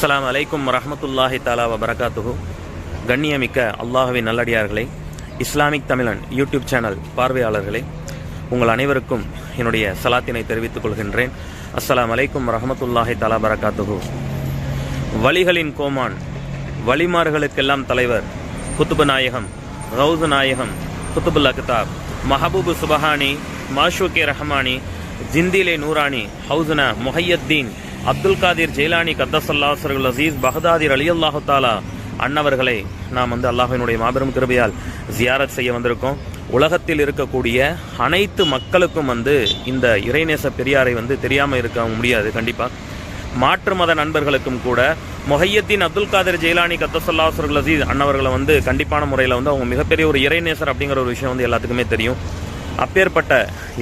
அஸ்லாம் அலைக்கும் ரஹமத்துல்லாஹி தாலா வபரகாத்துஹு. கண்ணியமிக்க அல்லாஹுவின் நல்லடியார்களே இஸ்லாமிக் தமிழன் யூடியூப் சேனல் பார்வையாளர்களே உங்கள் அனைவருக்கும் என்னுடைய சலாத்தினை தெரிவித்துக் கொள்கின்றேன். அஸ்லாம் அலைக்கும் ரஹமத்துல்லாஹி தாலா பரகாத்துஹு வழிகளின் கோமான் வழிமார்களுக்கெல்லாம் தலைவர் குத்துபு நாயகம் ரவுது நாயகம் குத்துபுல் அக்தாப் மஹபூபு சுபஹானி மாஷூகே ரஹமானி ஜிந்திலே நூரானி ஹவுசன முஹையத்தீன் அப்துல் காதிர் ஜெயிலானி கத்தசல்லாசர்கள் அசீஸ் பகதாதிர் அலி அல்லாஹு தாலா அன்னவர்களை நாம் வந்து அல்லாஹினுடைய மாபெரும் கிருபையால் ஜியாரத் செய்ய வந்திருக்கோம். உலகத்தில் இருக்கக்கூடிய அனைத்து மக்களுக்கும் வந்து இந்த இறைநேச பெரியாரை வந்து தெரியாமல் இருக்க முடியாது கண்டிப்பாக மாற்று மத நண்பர்களுக்கும் கூட மொஹையத்தின் அப்துல் காதர் ஜெயிலானி கத்தசல்லாசர்கள் அசீஸ் அன்னவர்களை வந்து கண்டிப்பான முறையில் வந்து அவங்க மிகப்பெரிய ஒரு இறைநேசர் அப்படிங்கிற ஒரு விஷயம் வந்து எல்லாத்துக்குமே தெரியும். அப்பேற்பட்ட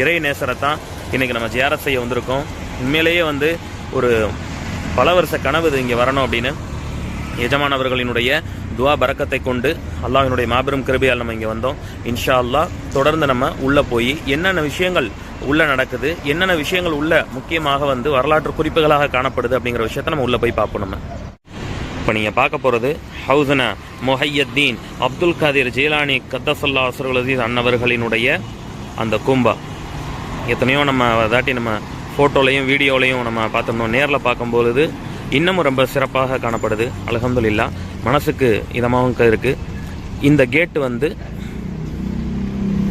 இறைநேசரை தான் இன்னைக்கு நம்ம ஜியாரத் செய்ய வந்திருக்கோம். உண்மையிலேயே வந்து ஒரு பல வருஷ கனவு இது இங்கே வரணும் அப்படின்னு. எஜமானவர்களினுடைய துவா பரக்கத்தை கொண்டு அல்லாஹினுடைய மாபெரும் கிருபையால் நம்ம இங்கே வந்தோம். இன்ஷா அல்லாஹ் தொடர்ந்து நம்ம உள்ளே போய் என்னென்ன விஷயங்கள் உள்ளே நடக்குது என்னென்ன விஷயங்கள் உள்ள முக்கியமாக வந்து வரலாற்று குறிப்புகளாக காணப்படுது அப்படிங்கிற விஷயத்தை நம்ம உள்ளே போய் பார்ப்போம் நம்ம. இப்போ நீங்கள் பார்க்க போகிறது ஹவுசனா மொஹையத்தீன் அப்துல் காதிர் ஜெயலானி கத்தசல்லா அசருல் அன்னவர்களினுடைய அந்த கூம்பா. எத்தனையோ நம்ம தாட்டி நம்ம ஃபோட்டோலையும் வீடியோலையும் நம்ம பார்த்தோம்னா நேரில் பார்க்கும்பொழுது இன்னமும் ரொம்ப சிறப்பாக காணப்படுது. அலகம்துல்லா மனசுக்கு இதமாகவும் இருக்குது இந்த கேட்டு வந்து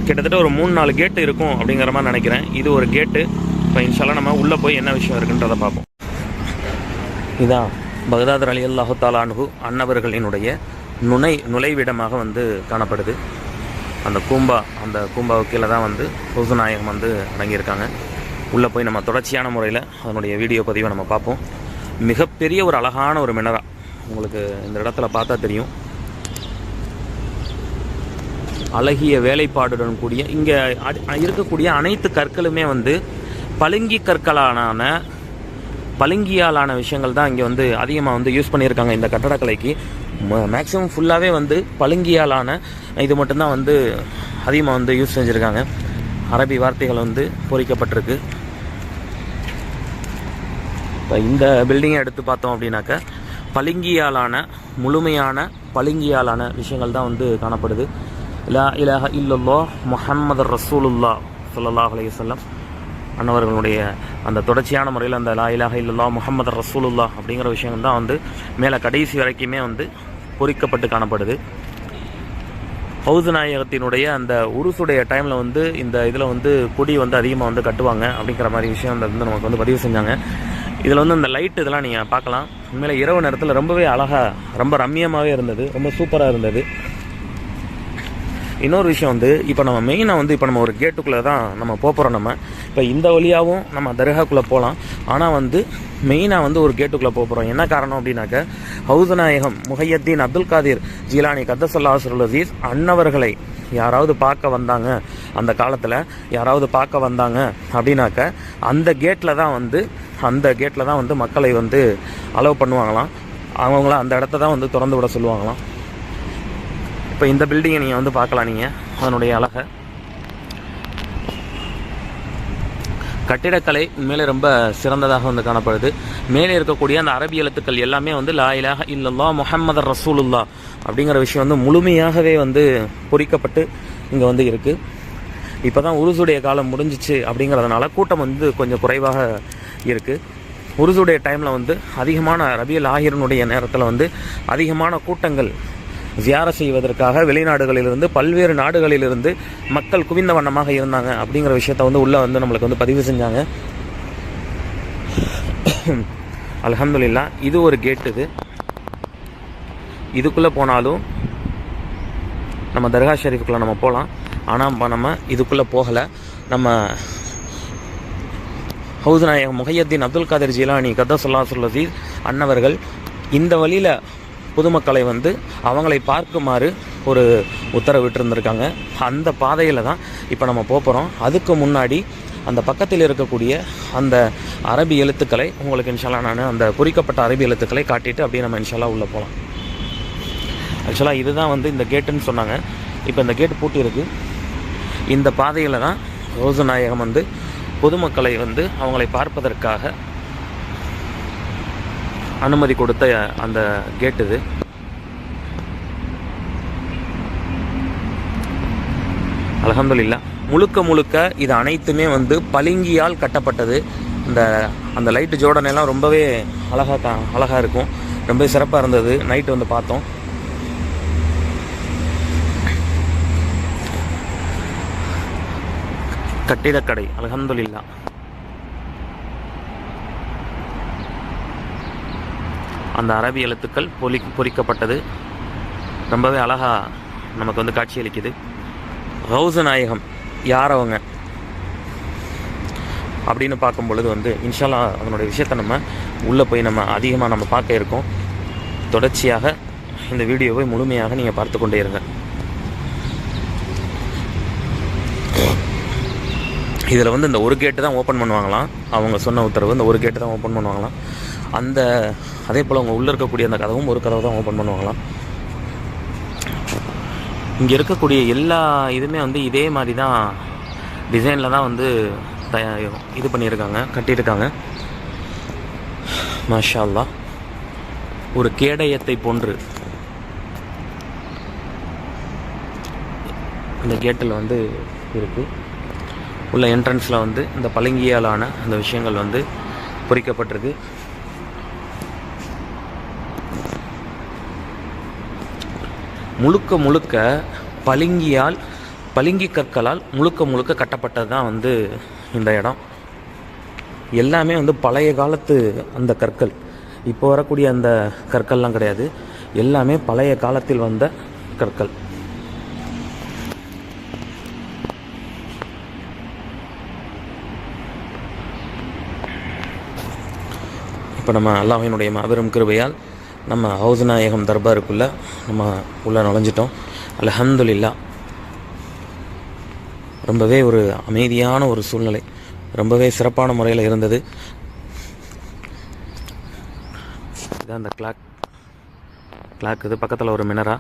கிட்டத்தட்ட ஒரு மூணு நாலு கேட்டு இருக்கும் அப்படிங்கிற மாதிரி நினைக்கிறேன். இது ஒரு கேட்டு. இப்போ இன்ஷால்லாம் நம்ம உள்ளே போய் என்ன விஷயம் இருக்குன்றதை பார்ப்போம். இதான் பகதாதர் அலி அல்லாஹு தாலானு அன்னவர்களினுடைய நுனை நுழைவிடமாக வந்து காணப்படுது. அந்த கூம்பா அந்த கூம்பாவுக்கு கீழே தான் வந்து ஹுசுநாயகம் வந்து அடங்கியிருக்காங்க. உள்ளே போய் நம்ம தொடர்ச்சியான முறையில் அதனுடைய வீடியோ பதிவை நம்ம பார்ப்போம். மிகப்பெரிய ஒரு அழகான ஒரு மினரா உங்களுக்கு இந்த இடத்துல பார்த்தா தெரியும். அழகிய வேலைப்பாடுடன் கூடிய இங்கே இருக்கக்கூடிய அனைத்து கற்களுமே வந்து பளிங்கி கற்களான பளிங்கியாலான விஷயங்கள் தான் இங்கே வந்து அதிகமாக வந்து யூஸ் பண்ணியிருக்காங்க இந்த கட்டடக்கலைக்கு. மேக்ஸிமம் ஃபுல்லாகவே வந்து பளிங்கியாலான இது மட்டும்தான் வந்து அதிகமாக வந்து யூஸ் செஞ்சுருக்காங்க. அரபி வார்த்தைகள் வந்து பொறிக்கப்பட்டிருக்கு. இப்போ இந்த பில்டிங்கை எடுத்து பார்த்தோம் அப்படின்னாக்க பளிங்கியாலான முழுமையான பளிங்கியாலான விஷயங்கள் தான் வந்து காணப்படுது. லா இலாஹ இல்லல்லோ முஹம்மது ரசூலுல்லா ஸல்லல்லாஹு அலைஹி அன்னவர்களுடைய அந்த தொடர்ச்சியான முறையில் அந்த லா இலாக இல்லல்லா முஹம்மது ரசூலுல்லா அப்படிங்கிற விஷயங்கள் தான் வந்து மேலே கடைசி வரைக்குமே வந்து பொறிக்கப்பட்டு காணப்படுது. ஹவுஸ் நாயகத்தினுடைய அந்த உருசுடைய டைமில் வந்து இந்த இதில் வந்து கொடி வந்து அதிகமாக வந்து கட்டுவாங்க அப்படிங்கிற மாதிரி விஷயம் அந்த வந்து நமக்கு வந்து பதிவு செஞ்சாங்க. இதில் வந்து அந்த லைட் இதெல்லாம் நீங்கள் பார்க்கலாம். உண்மையில இரவு நேரத்தில் ரொம்பவே அழகாக ரொம்ப ரம்மியமாகவே இருந்தது ரொம்ப சூப்பராக இருந்தது. இன்னொரு விஷயம் வந்து இப்போ நம்ம மெயினாக வந்து இப்போ நம்ம ஒரு கேட்டுக்குள்ளே தான் நம்ம போகிறோம் நம்ம. இப்போ இந்த வழியாகவும் நம்ம தர்காக்குள்ளே போகலாம் ஆனால் வந்து மெயினாக வந்து ஒரு கேட்டுக்குள்ளே போகிறோம் என்ன காரணம் அப்படின்னாக்க ஹவுசநாயகம் முஹையத்தீன் அப்துல் காதிர் ஜீலானி கத்தசல்லாசுல் அசீஸ் அன்னவர்களை யாராவது பார்க்க வந்தாங்க அந்த காலத்தில் யாராவது பார்க்க வந்தாங்க அப்படின்னாக்க அந்த கேட்டில் தான் வந்து அந்த கேட்டில் தான் வந்து மக்களை வந்து அலோவ் பண்ணுவாங்களாம். அவங்கள அந்த இடத்த தான் வந்து திறந்து விட சொல்லுவாங்களாம். இப்போ இந்த பில்டிங்கை நீங்கள் வந்து பார்க்கலாம் நீங்கள் அதனுடைய அழகை. கட்டிடக்கலை உண்மையிலே ரொம்ப சிறந்ததாக வந்து காணப்படுது. மேலே இருக்கக்கூடிய அந்த அரபி எழுத்துக்கள் எல்லாமே வந்து லா இலாஹ இல்லல்லா முஹம்மது ரசூலுல்லா அப்படிங்கிற விஷயம் வந்து முழுமையாகவே வந்து பொறிக்கப்பட்டு இங்கே வந்து இருக்குது இப்போ தான் உருசுடைய காலம் முடிஞ்சிச்சு அப்படிங்கிறதுனால கூட்டம் வந்து கொஞ்சம் குறைவாக இருக்குது உருதுடைய டைமில் வந்து அதிகமான ரபியல் ஆகிரனுடைய நேரத்தில் வந்து அதிகமான கூட்டங்கள் ஜியார செய்வதற்காக வெளிநாடுகளிலிருந்து பல்வேறு நாடுகளிலிருந்து மக்கள் குவிந்த வண்ணமாக இருந்தாங்க அப்படிங்கிற விஷயத்த வந்து உள்ளே வந்து நம்மளுக்கு வந்து பதிவு செஞ்சாங்க. அலமதுல்லா இது ஒரு கேட் இது. இதுக்குள்ளே போனாலும் நம்ம தர்கா ஷெரீஃபுக்குள்ளே நம்ம போகலாம் ஆனால் நம்ம இதுக்குள்ளே போகலை. நம்ம Ghaus Muhaiyuddin Abdul Qadir Jilani கத்தசுல்லா சுல்லசீஸ் அன்னவர்கள் இந்த வழியில் பொதுமக்களை வந்து அவங்களை பார்க்குமாறு ஒரு உத்தரவிட்டிருந்திருக்காங்க. அந்த பாதையில் தான் இப்போ நம்ம போகிறோம் அதுக்கு முன்னாடி அந்த பக்கத்தில் இருக்கக்கூடிய அந்த அரபி எழுத்துக்களை உங்களுக்கு இன்ஷால்லா நான் அந்த குறிக்கப்பட்ட அரபி எழுத்துக்களை காட்டிட்டு அப்படியே நம்ம இன்ஷால்லா உள்ளே போகலாம் ஆக்சுவலாக இதுதான் வந்து இந்த கேட்டுன்னு சொன்னாங்க. இப்போ இந்த கேட்டு பூட்டி இருக்குது இந்த பாதையில் தான் ரோசு நாயகம் வந்து பொதுமக்களை வந்து அவங்களை பார்ப்பதற்காக அனுமதி கொடுத்த அந்த கேட் இது. அலகம்துல்லா முழுக்க முழுக்க இது அனைத்துமே வந்து பளிங்கியால் கட்டப்பட்டது. இந்த அந்த லைட்டு ஜோடனெல்லாம் ரொம்பவே அழகாக கா அழகாக இருக்கும். ரொம்ப சிறப்பாக இருந்தது. நைட்டு வந்து பார்த்தோம். கட்டிடக்கடை அலகந்துல்லா அந்த அரபி எழுத்துக்கள் பொலி பொறிக்கப்பட்டது. ரொம்பவே அழகாக நமக்கு வந்து காட்சியளிக்குது. ஹவுச நாயகம் யார் அவங்க? அப்படின்னு பார்க்கும் பொழுது வந்து இன்ஷால்லா அதனுடைய விஷயத்தை நம்ம உள்ளே போய் நம்ம அதிகமாக நம்ம பார்க்க இருக்கோம். தொடர்ச்சியாக இந்த வீடியோவை முழுமையாக நீங்கள் பார்த்து கொண்டே இருங்க. இதில் வந்து இந்த ஒரு கேட்டு தான் ஓப்பன் பண்ணுவாங்களாம். அவங்க சொன்ன உத்தரவு இந்த ஒரு கேட்டு தான் ஓப்பன் பண்ணுவாங்களாம். அந்த அதே போல் அவங்க உள்ளே இருக்கக்கூடிய அந்த கதவும் ஒரு கதவு தான் ஓப்பன் பண்ணுவாங்களாம். இங்கே இருக்கக்கூடிய எல்லா இதுவுமே வந்து இதே மாதிரி தான் டிசைனில் தான் வந்து தயா இது பண்ணியிருக்காங்க கட்டியிருக்காங்க. மாஷா ஒரு கேடயத்தை போன்று இந்த கேட்டில் வந்து இருக்குது உள்ள என்ட்ரன்ஸில் வந்து இந்த பளிங்கியாலான அந்த விஷயங்கள் வந்து பொறிக்கப்பட்டிருக்கு. முழுக்க முழுக்க பளிங்கியால் பளிங்கி கற்களால் முழுக்க முழுக்க கட்டப்பட்டது தான் வந்து இந்த இடம். எல்லாமே வந்து பழைய காலத்து அந்த கற்கள். இப்போ வரக்கூடிய அந்த கற்கள்லாம் கிடையாது. எல்லாமே பழைய காலத்தில் வந்த கற்கள். இப்போ நம்ம அல்லாஹினுடைய மாபெரும் கிருபையால் நம்ம ஹவுஸ் நாயகம் தர்பாருக்குள்ளே நம்ம உள்ளே நுழைஞ்சிட்டோம். அல்ஹம்துலில்லா. ரொம்பவே ஒரு அமைதியான ஒரு சூழ்நிலை. ரொம்பவே சிறப்பான முறையில் இருந்தது. இதான் அந்த கிளாக் கிளாக் இது பக்கத்தில் ஒரு மினரா.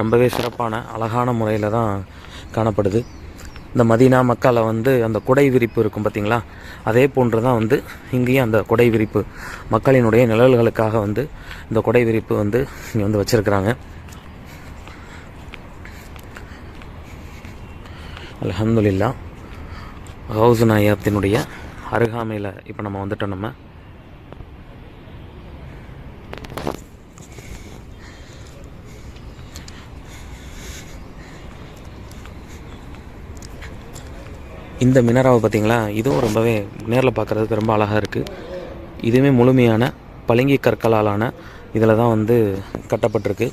ரொம்பவே சிறப்பான அழகான முறையில் தான் காணப்படுது. இந்த மதீனா மக்கால வந்து அந்த குடை விரிப்பு இருக்கும் பார்த்தீங்களா அதே போன்று தான் வந்து இங்கேயும் அந்த குடை விரிப்பு மக்களினுடைய நிழல்களுக்காக வந்து இந்த குடை விரிப்பு வந்து இங்கே வந்து வச்சுருக்குறாங்க. அல்ஹம்துலில்லா ஹவுஸ் நாயத்தினுடைய அருகாமையில் இப்போ நம்ம வந்துட்டோம் நம்ம. இந்த மினராவை பார்த்திங்களா? இதுவும் ரொம்பவே நேரில் பார்க்குறதுக்கு ரொம்ப அழகாக இருக்குது இதுவுமே முழுமையான பளிங்கி கற்களாலான இதில் தான் வந்து கட்டப்பட்டிருக்கு.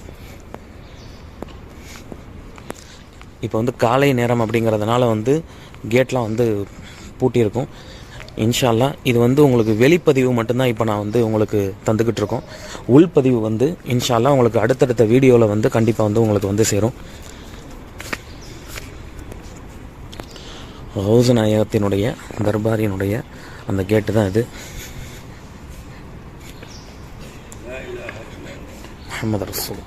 இப்போ வந்து காலை நேரம் அப்படிங்கிறதுனால வந்து கேட்லாம் வந்து பூட்டியிருக்கும். இன்ஷால்லா இது வந்து உங்களுக்கு வெளிப்பதிவு மட்டும்தான் இப்போ நான் வந்து உங்களுக்கு தந்துக்கிட்டு இருக்கோம். உள்பதிவு வந்து இன்ஷால்லா உங்களுக்கு அடுத்தடுத்த வீடியோவில் வந்து கண்டிப்பாக வந்து உங்களுக்கு வந்து சேரும். ஹவுஸ் நாயகத்தினுடைய தர்பாரியினுடைய அந்த கேட்டு தான் இது. முகமது ரசூல்.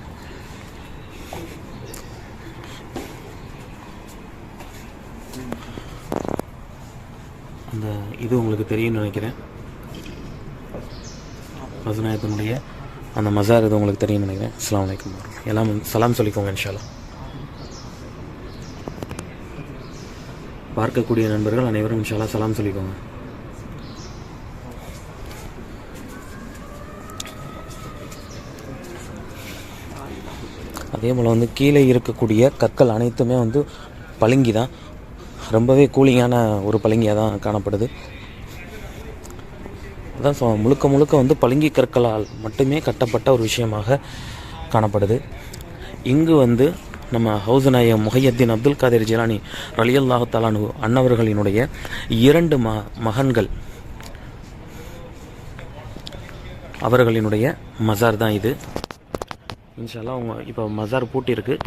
அந்த இது உங்களுக்கு தெரியும்னு நினைக்கிறேன். ஹவுஸ் நாயகத்தினுடைய அந்த மசார் இது உங்களுக்கு தெரியும்னு நினைக்கிறேன். அஸ்லாம் வலைக்கம் எல்லாம் சலாம் சொல்லிக்கோங்க இன்ஷாலா பார்க்கக்கூடிய நண்பர்கள் அனைவரும் இன்ஷாலா சலாம் சொல்லிக்கோங்க. அதே போல் வந்து கீழே இருக்கக்கூடிய கற்கள் அனைத்துமே வந்து பளிங்கி தான். ரொம்பவே கூலிங்கான ஒரு பளிங்கியாக தான் காணப்படுது. அதான் சொ முழுக்க முழுக்க வந்து பளிங்கி கற்களால் மட்டுமே கட்டப்பட்ட ஒரு விஷயமாக காணப்படுது. இங்கு வந்து நம்ம ஹவுஸ் நாய முஹையத்தீன் அப்துல் காதிர் ஜிலானி ரலியல்லாஹு தலானு அன்னவர்களினுடைய இரண்டு ம மகன்கள். அவர்களினுடைய மசார் தான் இது. இன்ஷால்லா அவங்க இப்போ மசார் பூட்டியிருக்கு.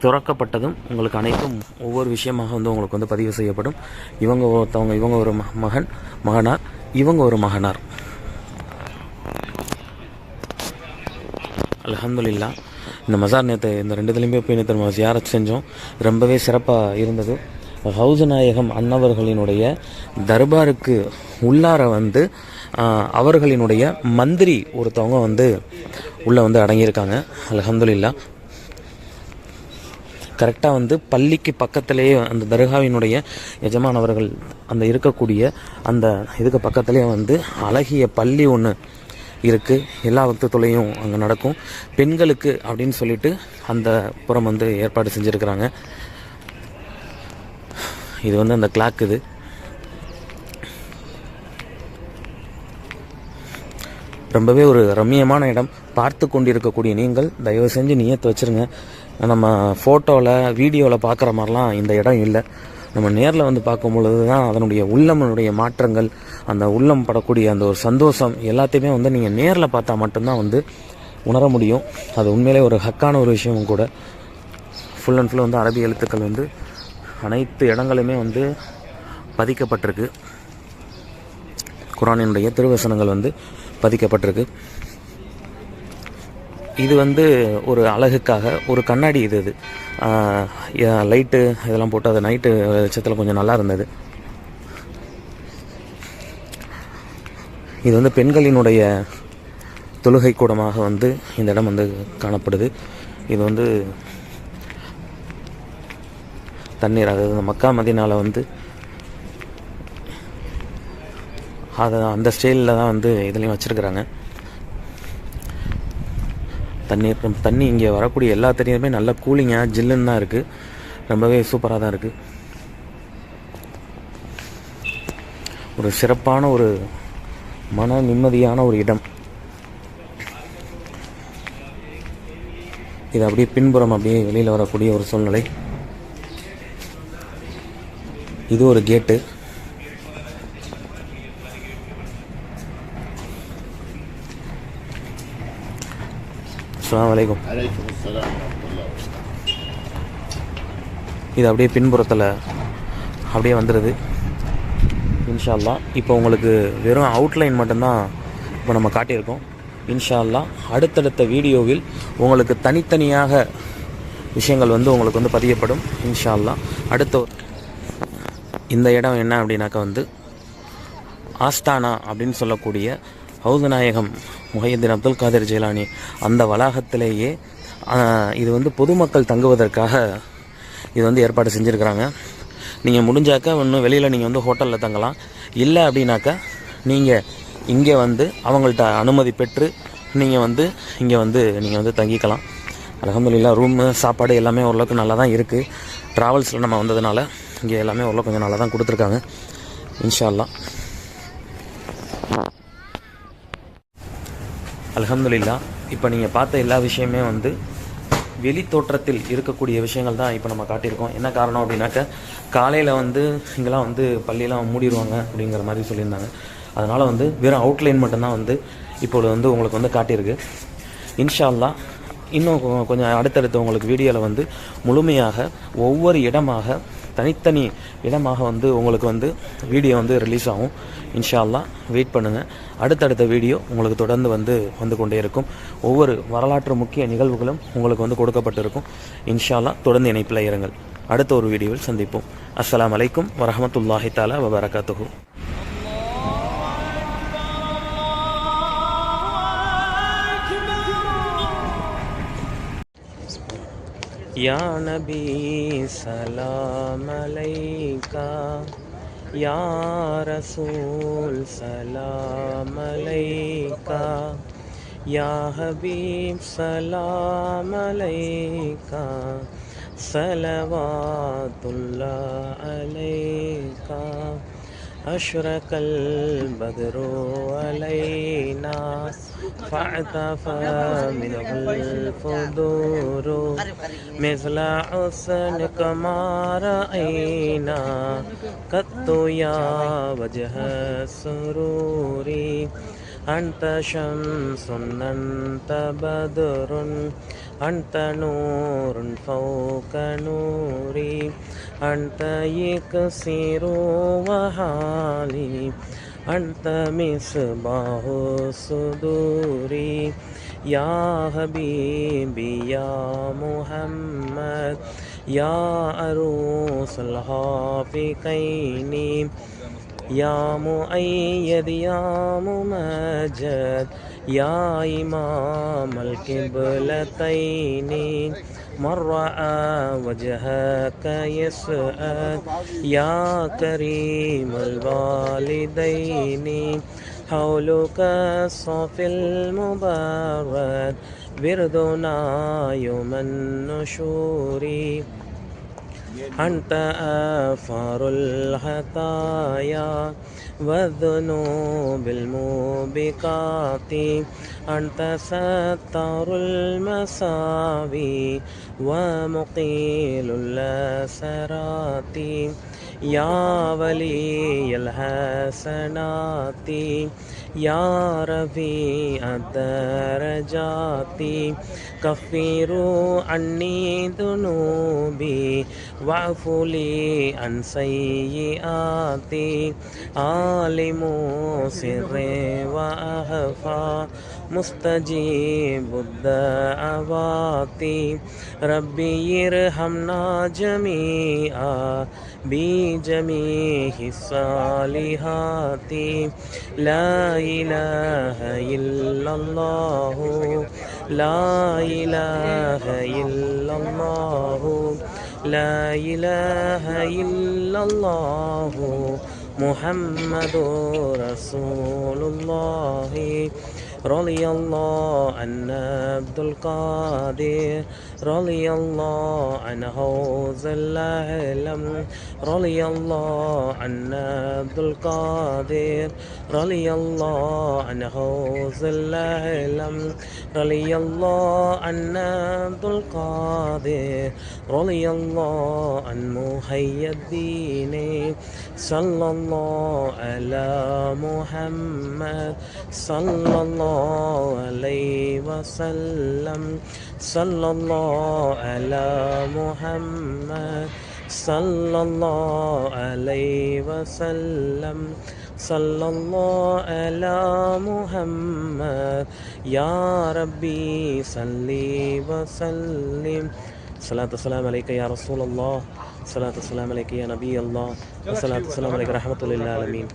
துறக்கப்பட்டதும் உங்களுக்கு அனைத்தும் ஒவ்வொரு விஷயமாக வந்து உங்களுக்கு வந்து பதிவு செய்யப்படும். இவங்க ஒருத்தவங்க இவங்க ஒரு ம- மகன் மகனார் இவங்க ஒரு மகனார். அல்ஹம்துலில்லா இந்த மசார் நேற்று இந்த ரெண்டு இதுலேயுமே போய் நேற்று நம்ம ஜியாரத் செஞ்சோம். ரொம்பவே சிறப்பாக இருந்தது. ஹவுஸ் நாயகம் அன்னவர்களினுடைய தர்பாருக்கு உள்ளார வந்து அவர்களினுடைய மந்திரி ஒருத்தவங்க வந்து உள்ளே வந்து அடங்கியிருக்காங்க. அல்ஹம்துலில்லா. கரெக்டாக வந்து பள்ளிக்கு பக்கத்திலேயே அந்த தர்காவினுடைய எஜமானவர்கள் அந்த இருக்கக்கூடிய அந்த இதுக்கு பக்கத்துலேயே வந்து அழகிய பள்ளி ஒன்று இருக்குது எல்லா வக்தத்துலேயும் அங்கே நடக்கும். பெண்களுக்கு அப்படின்னு சொல்லிட்டு அந்த புறம் வந்து ஏற்பாடு செஞ்சுருக்கிறாங்க. இது வந்து அந்த கிளாக் இது. ரொம்பவே ஒரு ரம்மியமான இடம். பார்த்து கொண்டிருக்கக்கூடிய நீங்கள் தயவு செஞ்சு நியத்து வச்சுருங்க. நம்ம ஃபோட்டோவில் வீடியோவில் பார்க்குற மாதிரிலாம் இந்த இடம் இல்லை. நம்ம நேரில் வந்து பார்க்கும் பொழுது தான் அதனுடைய உள்ளமனுடைய மாற்றங்கள் அந்த உள்ளம் படக்கூடிய அந்த ஒரு சந்தோஷம் எல்லாத்தையுமே வந்து நீங்கள் நேரில் பார்த்தா மட்டும்தான் வந்து உணர முடியும். அது உண்மையிலே ஒரு ஹக்கான ஒரு விஷயமும் கூட. ஃபுல் அண்ட் ஃபுல் வந்து அரபி எழுத்துக்கள் வந்து அனைத்து இடங்களுமே வந்து பதிக்கப்பட்டிருக்கு. குரானினுடைய திருவசனங்கள் வந்து பதிக்கப்பட்டிருக்கு. இது வந்து ஒரு அழகுக்காக ஒரு கண்ணாடி இது இது. லைட்டு இதெல்லாம் போட்டு அது நைட்டு வெளிச்சத்தில் கொஞ்சம் நல்லா இருந்தது. இது வந்து பெண்களினுடைய தொழுகை கூடமாக வந்து இந்த இடம் வந்து காணப்படுது. இது வந்து தண்ணீர் அதாவது மக்கா மதினால வந்து அதை அந்த ஸ்டைலில் தான் வந்து இதுலேயும் வச்சுருக்குறாங்க. தண்ணீர் தண்ணி இங்கே வரக்கூடிய எல்லா தண்ணியுமே நல்ல கூலிங்காக ஜில்லுன்னு தான் இருக்குது ரொம்பவே சூப்பராக தான் இருக்குது ஒரு சிறப்பான ஒரு மன நிம்மதியான ஒரு இடம். இது அப்படியே பின்புறம் அப்படியே வெளியில் வரக்கூடிய ஒரு சூழ்நிலை. இது ஒரு கேட்டு. அஸ்லாம் வலைக்கும் இது அப்படியே பின்புறத்தில் அப்படியே வந்துடுது இன்ஷால்லா இப்போ உங்களுக்கு வெறும் அவுட்லைன் மட்டும்தான் இப்போ நம்ம காட்டியிருக்கோம். இன்ஷால்லா அடுத்தடுத்த வீடியோவில் உங்களுக்கு தனித்தனியாக விஷயங்கள் வந்து உங்களுக்கு வந்து பதியப்படும். இன்ஷால்லா அடுத்த இந்த இடம் என்ன அப்படின்னாக்கா வந்து ஆஸ்தானா அப்படின்னு சொல்லக்கூடிய ஹவுதநாயகம் முஹையத்தின் அப்துல் காதர் ஜெயலானி அந்த வளாகத்திலேயே இது வந்து பொதுமக்கள் தங்குவதற்காக இது வந்து ஏற்பாடு செஞ்சுருக்கிறாங்க. நீங்கள் முடிஞ்சாக்கா இன்னும் வெளியில் நீங்கள் வந்து ஹோட்டலில் தங்கலாம். இல்லை அப்படின்னாக்கா நீங்கள் இங்கே வந்து அவங்கள்ட்ட அனுமதி பெற்று நீங்கள் வந்து இங்கே வந்து நீங்கள் வந்து தங்கிக்கலாம். அலகம்துல்லா ரூமு சாப்பாடு எல்லாமே ஓரளவுக்கு நல்லா தான் இருக்குது ட்ராவல்ஸில் நம்ம வந்ததுனால இங்கே எல்லாமே ஓரளவுக்கு கொஞ்சம் நல்லா தான் கொடுத்துருக்காங்க இன்ஷால்லாம் அலமதுல்லா இப்போ நீங்கள் பார்த்த எல்லா விஷயமே வந்து வெளி தோற்றத்தில் இருக்கக்கூடிய விஷயங்கள் தான் இப்போ நம்ம காட்டியிருக்கோம். என்ன காரணம் அப்படின்னாக்க காலையில் வந்து இங்கெல்லாம் வந்து பள்ளியெல்லாம் மூடிடுவாங்க அப்படிங்கிற மாதிரி சொல்லியிருந்தாங்க. அதனால் வந்து வெறும் அவுட்லைன் மட்டும்தான் வந்து இப்பொழுது வந்து உங்களுக்கு வந்து காட்டியிருக்கு. இன்ஷால்லா இன்னும் கொஞ்சம் அடுத்தடுத்து உங்களுக்கு வீடியோவில் வந்து முழுமையாக ஒவ்வொரு இடமாக தனித்தனி இடமாக வந்து உங்களுக்கு வந்து வீடியோ வந்து ரிலீஸ் ஆகும். இன்ஷால்லா வெயிட் பண்ணுங்கள் அடுத்தடுத்த வீடியோ உங்களுக்கு தொடர்ந்து வந்து வந்து கொண்டே இருக்கும். ஒவ்வொரு வரலாற்று முக்கிய நிகழ்வுகளும் உங்களுக்கு வந்து கொடுக்கப்பட்டிருக்கும். இன்ஷால்லா தொடர்ந்து இணைப்பில் இருங்கள். அடுத்த ஒரு வீடியோவில் சந்திப்போம். அஸ்லாம் அலைக்கும் வரஹமத்துல்லாஹி தாலா یا نبی سلام علیکہ، یا رسول سلام علیکہ، یا حبیب سلام علیکہ صلوات اللہ علیکہ، اشرق البدر علینا فاعتفى منه الفدور مثل حسنك ما رأينا. قط يا وجه السرور أنت شمس أنت بدر أنت نور فوق نوري أنت يكسر وحالي أنت مصباح الصدور. يا حبيبي يا محمد يا أروس الحافقين يا مؤيد يا ممجد يا إمام القبلتين. من رأى وجهك يسأل يا كريم الوالدين حولك الصف المبارك بردنا يوم النشور. أنت أفار الخطايا والذنوب الموبقات أنت ستار المساوي. ومقيل الأسرات يا ولي الحسنات يا رفيع الدرجات كفروا عني ذنوبي واعف لي عن سيئاتي. عالم سر وأخفى مستجيب الدعوات. ربي ارحمنا جميعا بجميع الصالحات. لا إله إلا الله لا إله إلا الله لا إله إلا الله محمد رسول الله. رضي الله عن عبد القادر رضي الله عن حوز العلم رضي الله عن عبد القادر رضي الله عن حوز العلم رضي الله عن عبد القادر رضي الله عن محي الدين. صلى الله على محمد. صلى الله عليه وسلم. صلى الله على محمد. صلى الله عليه وسلم. صلى الله على محمد. يا ربي صل وسلم. صلاة والسلام عليك يا رسول الله. صلاة والسلام عليك يا نبي الله. والصلاة والسلام عليك رحمة للعالمين.